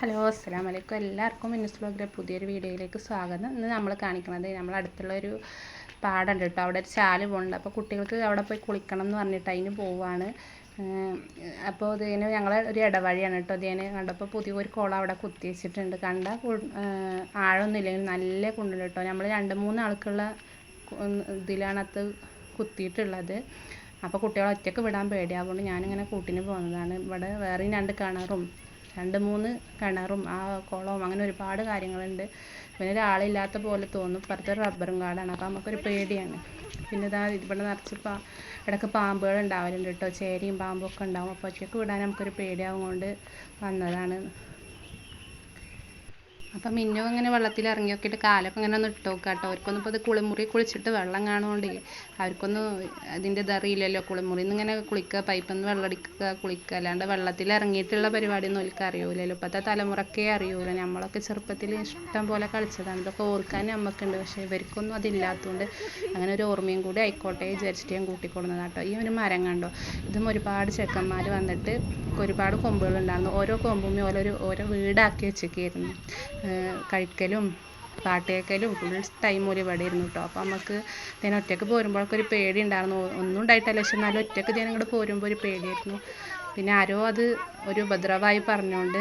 Hello അസ്സാം വലൈക്കും എല്ലാവർക്കും മിനിസ് ബ്ലോഗിലെ പുതിയൊരു വീഡിയോയിലേക്ക് സ്വാഗതം. ഇന്ന് നമ്മൾ കാണിക്കുന്നത് നമ്മൾ അടുത്തുള്ള ഒരു പാടുണ്ട് കേട്ടോ. അവിടെ ഒരു ചാൽ പോകുന്നുണ്ട് അപ്പോൾ കുട്ടികൾക്ക് അവിടെ പോയി കുളിക്കണം എന്ന് പറഞ്ഞിട്ട് അതിന് പോവാണ്. അപ്പോൾ ഇതിന് ഞങ്ങൾ ഒരു ഇടവഴിയാണ് കേട്ടോ. ഇതിന് കണ്ടപ്പോൾ പുതിയ ഒരു കുളം അവിടെ കുത്തി വെച്ചിട്ടുണ്ട്. കണ്ട ആഴമൊന്നും ഇല്ലെങ്കിൽ നല്ല കുണ്ടുണ്ട് കേട്ടോ. നമ്മൾ രണ്ട് മൂന്ന് ആൾക്കുള്ള ഇതിലാണ് കുത്തിയിട്ടുള്ളത്. അപ്പോൾ കുട്ടികളെ ഒറ്റയ്ക്ക് വിടാൻ പേടിയാവുകൊണ്ട് ഞാനിങ്ങനെ കൂട്ടിന് പോകുന്നതാണ് ഇവിടെ വേറെയും രണ്ട് കിണറും രണ്ട് മൂന്ന് കിണറും ആ കുളവും അങ്ങനെ ഒരുപാട് കാര്യങ്ങളുണ്ട്. പിന്നെ ഒരാളില്ലാത്ത പോലെ തോന്നും. ഇപ്പുറത്തെ റബ്ബറും കാടാണ്. അപ്പോൾ നമുക്കൊരു പേടിയാണ്. പിന്നെ ഇതാ ഇവിടെ നിറച്ച് പാ ഇടയ്ക്ക് പാമ്പുകൾ ഉണ്ടാവലുണ്ട് കേട്ടോ. ചേരിയും പാമ്പും ഒക്കെ ഉണ്ടാവും. അപ്പോൾ ഒറ്റയ്ക്ക് വിടാൻ നമുക്കൊരു പേടിയാവും കൊണ്ട് വന്നതാണ്. അപ്പം മിന്നു ഇങ്ങനെ വെള്ളത്തിൽ ഇറങ്ങി നോക്കിയിട്ട് കാലൊക്കെ ഇങ്ങനെ ഒന്ന് ഇട്ട് നോക്കുക കേട്ടോ അവർക്കൊന്നും ഇപ്പോൾ ഇത് കുളിമുറി കുളിച്ചിട്ട് വെള്ളം കാണുകൊണ്ട് അവർക്കൊന്നും അതിന്റെ ഇതറിയില്ലല്ലോ കുളിമുറിയിൽ നിന്ന് ഇങ്ങനെ കുളിക്കുക പൈപ്പിൽ നിന്ന് വെള്ളം കുളിക്കുക അല്ലാണ്ട് വെള്ളത്തിൽ ഇറങ്ങിയിട്ടുള്ള പരിപാടിയൊന്നും അവർക്ക് അറിയൂലല്ലോ. ഇപ്പോഴത്തെ തലമുറക്കേ അറിയൂല. നമ്മളൊക്കെ ചെറുപ്പത്തിൽ ഇഷ്ടം പോലെ കളിച്ചതാണ്. ഇതൊക്കെ ഓർക്കാൻ നമുക്കുണ്ട് പക്ഷേ ഇവർക്കൊന്നും അതില്ലാത്തതുകൊണ്ട് അങ്ങനെ ഒരു ഓർമ്മയും കൂടി ആയിക്കോട്ടെ വിചാരിച്ചിട്ട് ഞാൻ കൂട്ടിക്കൊടുന്നത് കേട്ടോ ഈ ഒരു മരം കണ്ടോ? ഇതും ഒരുപാട് ചെക്കന്മാർ വന്നിട്ട് ഒരുപാട് കൊമ്പുകൾ കൊമ്പുകളുണ്ടായിരുന്നു ഓരോ കൊമ്പും ഓരോ ഓരോ വീടാക്കി വെച്ചേക്കായിരുന്നു. കഴിക്കലും പാട്ട് കേൾക്കലും ഫുൾ ടൈം ഒരു ഇവിടെ ഇരുന്നു കേട്ടോ അപ്പോൾ നമുക്ക് ഇതിനെ ഒറ്റയ്ക്ക് പോരുമ്പോഴൊക്കെ ഒരു പേടി ഉണ്ടായിരുന്നു. ഒന്നും ഉണ്ടായിട്ടല്ല. പക്ഷെ എന്നാലും ഒറ്റയ്ക്ക് ഇതിനെ ഇങ്ങോട്ട് പോരുമ്പോൾ ഒരു പേടിയായിരുന്നു. പിന്നെ ആരോ അത് ഒരു ഉപദ്രവമായി പറഞ്ഞുകൊണ്ട്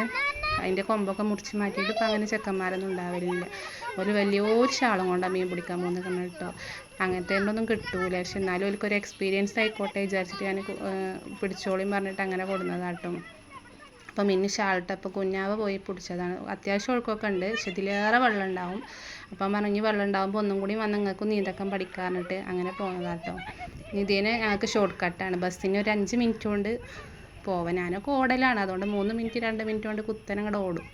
അതിന്റെ കൊമ്പൊക്കെ മുറിച്ച് മാറ്റിയിട്ട് ഇപ്പം അങ്ങനെ ചെക്കന്മാരൊന്നും ഉണ്ടാവലില്ല. ഒരു വലിയൊരു ശാളം കൊണ്ടാണ് മീൻ പിടിക്കാൻ പോകുന്നത് കേട്ടോ അങ്ങനത്തെ ഒന്നും കിട്ടൂല. പക്ഷെ എന്നാലും ഒരു എക്സ്പീരിയൻസ് ആയിക്കോട്ടെ വിചാരിച്ചിട്ട് ഞാൻ പിടിച്ചോളിയും പറഞ്ഞിട്ട് അങ്ങനെ കൊടുന്നതാട്ടോ അപ്പം മിന്നി ഷാൾട്ട് അപ്പോൾ കുഞ്ഞാവ് പോയി പിടിച്ചതാണ്. അത്യാവശ്യം ഒഴുക്കൊക്കെ ഉണ്ട് പക്ഷെ ഇതിലേറെ വെള്ളം ഉണ്ടാവും അപ്പം പറഞ്ഞു വെള്ളം ഉണ്ടാകുമ്പോൾ ഒന്നും കൂടി വന്ന് നിങ്ങൾക്ക് നീന്തക്കം പഠിക്കാറിട്ട് അങ്ങനെ പോകുന്നതാട്ടോ ഇതിന് ഞങ്ങൾക്ക് ഷോർട്ട് കട്ടാണ് ബസ്സിന് ഒരു അഞ്ച് മിനിറ്റ് കൊണ്ട് പോവാൻ. ഞാനൊക്കെ ഓടലാണ്. അതുകൊണ്ട് മൂന്ന് മിനിറ്റ് രണ്ട് മിനിറ്റ് കൊണ്ട് കുത്തനെ അങ്ങോട്ട് ഓടും.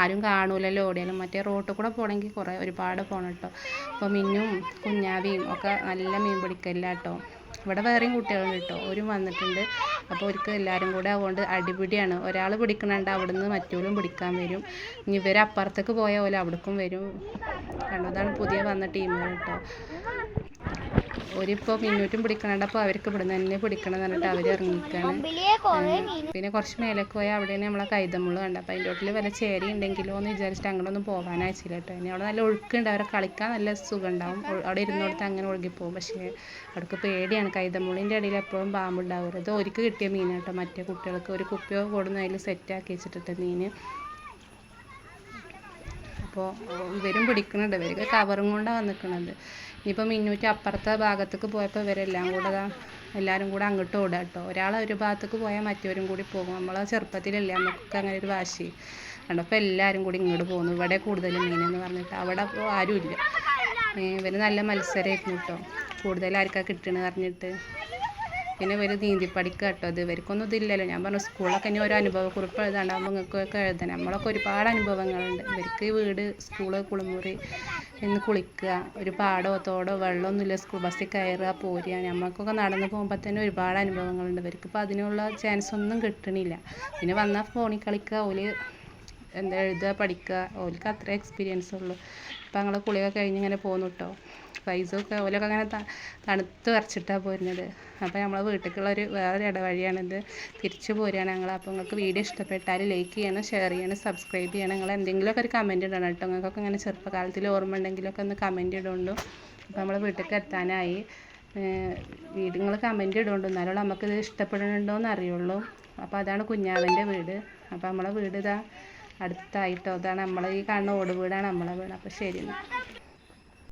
ആരും കാണൂലല്ലോ ഓടിയാലും. മറ്റേ റോട്ടിൽ കൂടെ പോകണമെങ്കിൽ കുറേ ഒരുപാട് പോകണം കേട്ടോ അപ്പോൾ മിന്നും കുഞ്ഞാവിയും ഒക്കെ നല്ല മീൻ പിടിക്കല്ല കേട്ടോ ഇവിടെ വേറെയും കുട്ടികളുണ്ട് കേട്ടോ. അവരും വന്നിട്ടുണ്ട്. അപ്പോൾ അവർക്ക് എല്ലാവരും കൂടെ അതുകൊണ്ട് അടിപിടിയാണ്. ഒരാൾ പിടിക്കണുണ്ട് അവിടുന്ന് മറ്റോലും പിടിക്കാൻ വരും. ഇനി ഇവർ അപ്പുറത്തേക്ക് പോയ പോലെ അവിടേക്കും വരും. കണ്ടതാണ് പുതിയ വന്ന ടീമുകൾ കേട്ടോ. ഒരിപ്പോൾ മിന്നൂറ്റും പിടിക്കണുണ്ട് അപ്പോൾ അവർക്ക് ഇവിടെ തന്നെ പിടിക്കണം എന്ന് പറഞ്ഞിട്ട് അവർ ഇറങ്ങിക്കാണ് പിന്നെ കുറച്ച് മേലേക്ക് പോയാൽ അവിടെ നമ്മളെ കൈതമുൾ കണ്ട അപ്പോൾ അതിന്റെ ഉള്ളിൽ വല്ല ചേരി ഉണ്ടെങ്കിലോ എന്ന് വിചാരിച്ചിട്ട് അങ്ങോട്ടൊന്നും പോകാൻ അയച്ചില്ല കേട്ടോ. ഇനി അവിടെ നല്ല ഒഴുക്കുണ്ട് അവരെ കളിക്കാൻ നല്ല സുഖം ഉണ്ടാവും അവിടെ ഇരുന്നോടത്ത് അങ്ങനെ ഒഴുകിപ്പോകും പക്ഷേ അവർക്ക് പേടിയാണ്. കൈതമുള്ളിന്റെ ഇടയിൽ എപ്പോഴും പാമ്പുണ്ടാവും അത് ഒരിക്കൽ കിട്ടിയ മീനാട്ടോ മറ്റേ കുട്ടികൾക്ക് ഒരു കുപ്പിയോ കൊടുന്ന് അതിൽ സെറ്റാക്കി വെച്ചിട്ടിട്ട് മീൻ. അപ്പോൾ ഇവരും പിടിക്കുന്നുണ്ട്. ഇവർക്ക് കവറും കൊണ്ടാണ് വന്നിരിക്കുന്നത് ഇനിയിപ്പോൾ മിന്നൂറ്റി അപ്പുറത്തെ ഭാഗത്തേക്ക് പോയപ്പോൾ ഇവരെല്ലാം കൂടെ എല്ലാവരും കൂടെ അങ്ങോട്ട് ഓടുക കേട്ടോ. ഒരാൾ ഒരു ഭാഗത്തേക്ക് പോയാൽ മറ്റവരും കൂടി പോകും. നമ്മൾ ചെറുപ്പത്തിലല്ലേ നമുക്ക് അങ്ങനെ ഒരു വാശി. കണ്ടപ്പോൾ എല്ലാവരും കൂടി ഇങ്ങോട്ട് പോകുന്നു. ഇവിടെ കൂടുതൽ മീനെന്ന് പറഞ്ഞിട്ട് അവിടെ ആരുമില്ല. ഇവർ നല്ല മത്സരമായിരുന്നു കേട്ടോ. കൂടുതൽ ആർക്കാണ് കിട്ടണമെന്ന് പറഞ്ഞിട്ട് പിന്നെ ഇവർ നീന്തി പഠിക്കുക കേട്ടോ ഇത് ഇവർക്കൊന്നും ഇതില്ലല്ലോ. ഞാൻ പറഞ്ഞു സ്കൂളൊക്കെ ഇനി ഓരോ അനുഭവക്കുറിപ്പ് എഴുതാണ്ടാകുമ്പോൾ നിങ്ങൾക്കൊക്കെ എഴുതണം. നമ്മളൊക്കെ ഒരുപാട് അനുഭവങ്ങളുണ്ട്. ഇവർക്ക് വീട് സ്കൂൾ കുളിമുറി എന്ന് കുളിക്കുക ഒരു പാടോ തോടോ വെള്ളമൊന്നുമില്ല സ്കൂൾ ബസ്സിൽ കയറുക പോരുക. നമ്മൾക്കൊക്കെ നടന്നു പോകുമ്പോൾ തന്നെ ഒരുപാട് അനുഭവങ്ങളുണ്ട്. ഇവർക്ക് ഇപ്പോൾ അതിനുള്ള ചാൻസ് ഒന്നും കിട്ടണില്ല. പിന്നെ വന്നാൽ ഫോണിൽ കളിക്കുക ഓൽ എന്താ എഴുതുക പഠിക്കുക. ഓൽക്ക് അത്ര എക്സ്പീരിയൻസ് ഉള്ളൂ. ഇപ്പം ഞങ്ങൾ കുളിയൊക്കെ കഴിഞ്ഞ് ഇങ്ങനെ പോന്നു കേട്ടോ പൈസയൊക്കെ ഓലൊക്കെ അങ്ങനെ തണുത്ത് വരച്ചിട്ടാണ് പോരുന്നത്. അപ്പോൾ നമ്മളെ വീട്ടിലേക്കുള്ള ഒരു വേറെ ഇടവഴിയാണിത് തിരിച്ചു പോരുകയാണ് ഞങ്ങൾ അപ്പോൾ നിങ്ങൾക്ക് വീഡിയോ ഇഷ്ടപ്പെട്ടാൽ ലൈക്ക് ചെയ്യണം ഷെയർ ചെയ്യണം സബ്സ്ക്രൈബ് ചെയ്യണം. നിങ്ങൾ എന്തെങ്കിലുമൊക്കെ ഒരു കമന്റ് ഇടണം കേട്ടോ. നിങ്ങൾക്കൊക്കെ ഇങ്ങനെ ചെറുപ്പകാലത്തിൽ ഓർമ്മ ഉണ്ടെങ്കിലൊക്കെ ഒന്ന് കമന്റ് ഇടുകൊണ്ടു അപ്പോൾ നമ്മൾ വീട്ടിലേക്ക് എത്താനായി. വീട് നിങ്ങൾ കമന്റ് ഇടുകൊണ്ട് എന്നാലും നമുക്കിത് ഇഷ്ടപ്പെടുന്നുണ്ടോ എന്ന് അറിയുള്ളൂ. അപ്പോൾ അതാണ് കുഞ്ഞാവന്റെ വീട്. അപ്പോൾ നമ്മളെ വീട് ഇതാ അടുത്തായിട്ടോ. അതാണ് നമ്മളെ ഈ കാണുന്ന ഓട് വീടാണ് നമ്മളെ വീട്. അപ്പോൾ ശരി